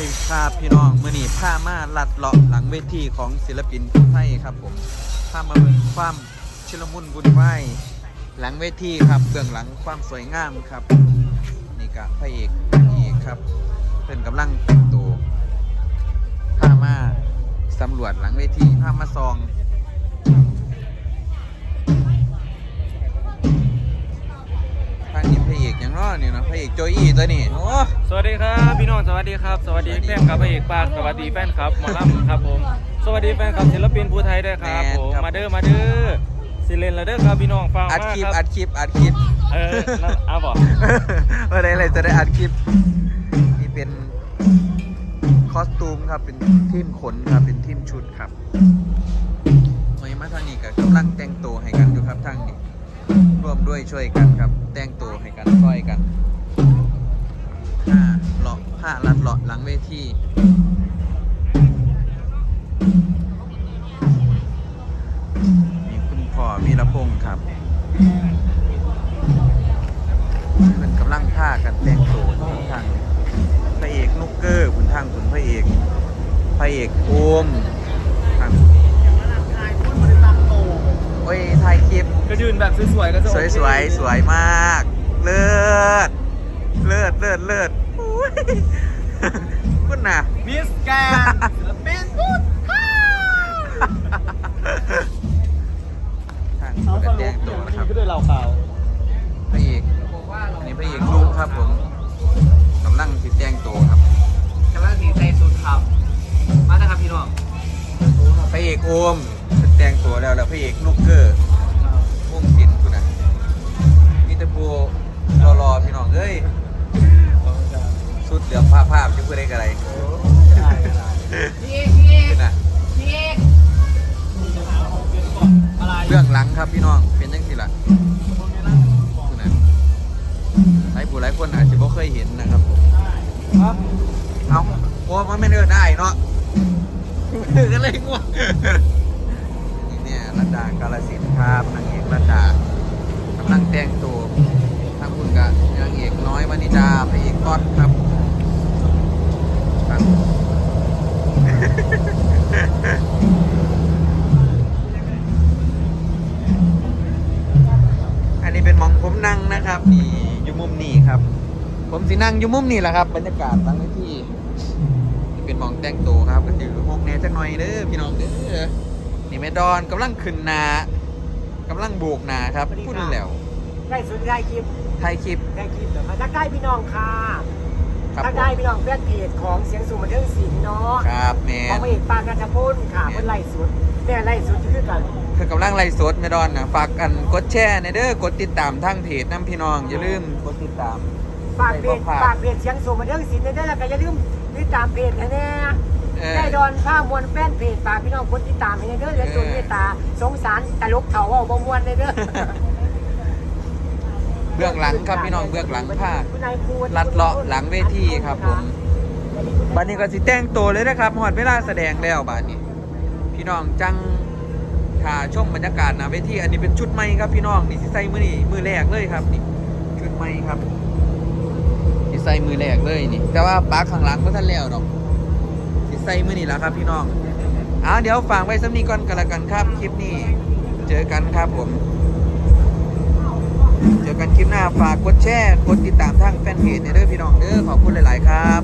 ดีครับพี่น้องมื่อนี้ผ้ามาลัดเลาะหลังเวทีของศิลปินผู้ไทยครับผมผ้ามาเบิ่งความชิลมุนบุญไหวหลังเวทีครับเบื้องหลังความสวยงามครับ นี่กับพระเอกนางเอกครับเพิ่นกำลังแต่งตัวผ้ามาสำรวจหลังเวทีผ้ามาซอง อดนี่เนาะพระเอกโจอี้ตัวนี้โอ้สวัสดีครับพี่น้องสวัสดีครับสวัสดีแฟนคลับพระเอกปากสวัสดีแฟนคลับหมอลำครับผมสวัสดีแฟนคลับศิลปินภูไทยด้วยครับผมมาเด้อมาเด้อสิเลนแล้วเด้อครับพี่น้องฟังอัดมากคลิปคอัรับดคลิปอัดคลิปเออนั่นเอาบอกอะไรอะไรจะได้อัดคลิปนี่เป็นคอสตูมครับเป็นทีมขนครับเป็นทีมชุดครับมามาทางนี้ก็กำลังแต่งตัวให้กันอยู่ครับทางนี้ร่วมด้วยช่วยกันครับ แต่งตัวให้กันช่วยกัน ผ้าเลาะผ้าลัดเลาะหลังเวทีมีคุณพ่อมีระพงษ์ครับเป็นกำลังท่ากันแต่งตัวที่ทางพระเอกนุกเกอร์คุณทางคุณพระเอกพระเอกโอมทางโอ้ยถ่ายคลิปก็ยืนแบบสวยๆก็จะสวยสวยๆสวยมาก เลิศ เลิศ เลิศ เลิศอุ๊ย คุณน่ะ มิสแกนศิลปินภูไทยทางเอากสระรุแดปงตัวนะครับก็ด้วยเราข่าวพระเอกอันนี้พระเอกลูกครับผมกำลังติดแดงตัวครับกำลังสีใส่สุดครับ มาแล้วครับพี่น้องพระเอกโอมแต่งตัวแล้วแล้วพระเอกนุกเกอร์าพภาพจะพูดได้กันอะไรเอกพี่เอกขึ้นนะพี่เอะไรเรื่องหลังครับพี่น้องเป็นยังสิล่ะหลายผู้หลายคนอาจจะไม่เคยเห็นนะครับผมครับเอาโอ้มันไม่เดินได้เนาะก็เลยง่วงนี่เนี่ยรัตดากาลสินครับนางเอกรัตดากำลังแต่งตัวทางคุณกับนางเอกน้อยวานิดาพระเอกก๊อตครับครับ นหมองผมนั่งนะครับ นี่อยู่มุมนี้ครับ ผมสินั่งอยู่มุมนี้แหละครับ บรรยากาศตั้งที่นี่เป็นหมองแต่งตัวครับก็ถือห้องแหน่จักหน่อยเด้อพี่น้องเด้อนี่แม่ดอนกำลังขึ้นนากำลังโบกนาครับพูดแล้วได้สุดได้คลิปถ่ายคลิป ได้คลิปเดี๋ยวมาทักทายพี่น้องค่ะ ครับทักผทายมพี่น้องแฟนเพจของเสียงสูงบันเทิงศิลป์เนาะครับแมของนพระเอกปานนัทพลค่ะแม่นเพิ่นไล่สุดแม่ไล่สุดคือกันคือกำลังไล่สดแม่ดอนนะฝากกันกดแชร์ในเด้อกดติดตามทางเพจน้ำพี่น้องอย่าลืมกดติดตามฝากเพจได้บ่ฝากฝากเพจเสียงสูงบันเทิงศิลป์ได้แล้วก็อย่าลืมติดตามเพจให้แน่เออได้ดอนผ้ามวลแฟนเพจฝากพี่น้องกดติดตามให้แน่เด้อและจนเมตตาสงสารตลกเถาเว้าบ่ม่วนเลยเด้อ เบื้องหลังครับพี่น้องเบื้องหลังภาคลัดเลาะหลังเวทีครับผมบัดนี้ก็สิแต่งตัวเลยนะครับหอดเวลาแสดงแล้วบัดนี้ พี่น้องจังถ่าชมบรรยากาศนะเวทีอันนี้เป็นชุดใหม่ครับพี่น้องนี่สิใส่มือนี่มือแรกเลยครับนี่ชุดใหม่ครับสิใส่มือแรกเลยนี่ แต่ว่าปาร์คข้างหลังก็ท่านแล้วดอกสิใส่มือนี่แหละครับพี่น้องอ่าเดี๋ยวฝากไว้สำนีก่อนกันละกันครับคลิปนี้ เจอกันครับผม กันคลิปหน้าฝากกดแชร์กดติดตามทางแฟนเพจในเด้อพี่น้องเด้อขอบคุณหลาย ๆ ครับ